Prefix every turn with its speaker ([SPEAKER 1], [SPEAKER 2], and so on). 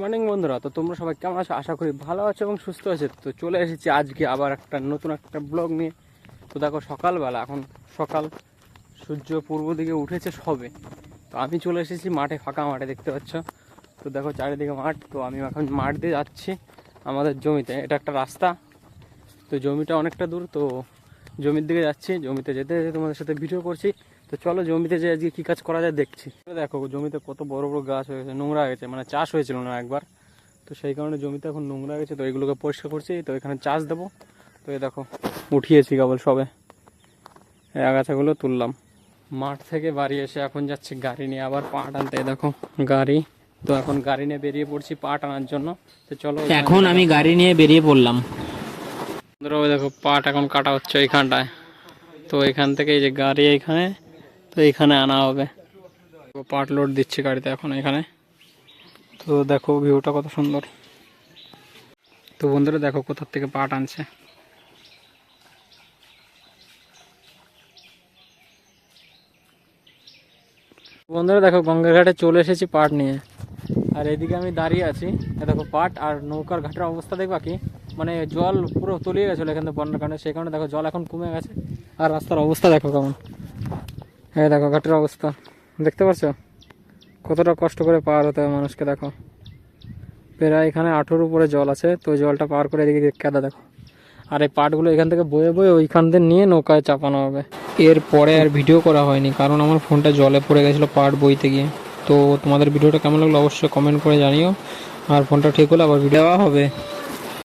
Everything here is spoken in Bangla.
[SPEAKER 1] মর্নিং বন্ধুরা। তো তোমরা সবাই কেমন আছো? আশা করি ভালো আছো এবং সুস্থ আছো। তো চলে এসেছি আজকে আবার একটা নতুন একটা ব্লগ নিয়ে। তো দেখো, সকালবেলা, এখন সকাল, সূর্য পূর্ব দিকে উঠেছে সবে। তো আমি চলে এসেছি মাঠে, ফাঁকা মাঠে, দেখতে পাচ্ছ? তো দেখো, চারিদিকে মাঠ। তো আমি এখন মাঠ দিয়ে যাচ্ছি আমাদের জমিতে। এটা একটা রাস্তা। তো জমিটা অনেকটা দূর, তো জমির দিকে যাচ্ছি, জমিতে যেতে যেতে তোমাদের সাথে ভিডিও করছি। তো চলো জমিতে যে আজকে কী কাজ করা যায় দেখছি। দেখো, জমিতে কত বড় বড় গাছ হয়ে গেছে নোংরা গেছে মানে চাষ হয়েছিল না একবার। তো সেই কারণে জমিতে এখন নোংরা গেছে তো এগুলোকে পরিষ্কার করছি, তো এখানে চাষ দেবো। তো এই দেখো, উঠিয়েছি কেবল সবে। আগাছাগুলো তুললাম। মাঠ থেকে বাড়ি এসে এখন যাচ্ছি গাড়ি নিয়ে আবার পাট আনতে দেখো, গাড়ি। তো এখন গাড়ি নিয়ে বেরিয়ে পড়ছি পাট আনার জন্য। তো চলো
[SPEAKER 2] এখন আমি গাড়ি নিয়ে বেরিয়ে পড়লাম।
[SPEAKER 1] ওই দেখো পাট এখন কাটা হচ্ছে ওইখানটায়। তো এখান থেকে এই যে গাড়ি এইখানে, তো এইখানে আনা হবে। পাট লোড দিচ্ছে গাড়িতে এখন এখানে তো দেখো ভিউটা কত সুন্দর। তো বন্ধুরা দেখো কোথার থেকে পাট আনছে। বন্ধুরা দেখো গঙ্গার ঘাটে চলে এসেছি পাট নিয়ে। আর এদিকে আমি দাঁড়িয়ে আছি। দেখো পাট আর নৌকার ঘাটের অবস্থা দেখবা কি? মানে জল পুরো তলিয়ে গেছিল এখান থেকে বন্যার কারণে, সেই কারণে দেখো জল এখন কমে গেছে। আর রাস্তার অবস্থা দেখো কেমন। হ্যাঁ দেখো ঘাটের অবস্থা। দেখতে পাচ্ছ? কতটা কষ্ট করে পার হতে হবে মানুষকে, দেখো। প্রায় এখানে আঠুর উপরে জল আছে, তো জলটা পার করে এদিকে কেদা দেখো। আর এই পাটগুলো এখান থেকে বয়ে বয়ে ওইখান থেকে নিয়ে নৌকায় চাপানো হবে। এরপরে আর ভিডিও করা হয়নি, কারণ আমার ফোনটা জলে পড়ে গেছিল পাট বইতে গিয়ে। তো তোমাদের ভিডিওটা কেমন লাগল অবশ্যই কমেন্ট করে জানিও। আর ফোনটা ঠিক হলে আবার ভিডিও হবে।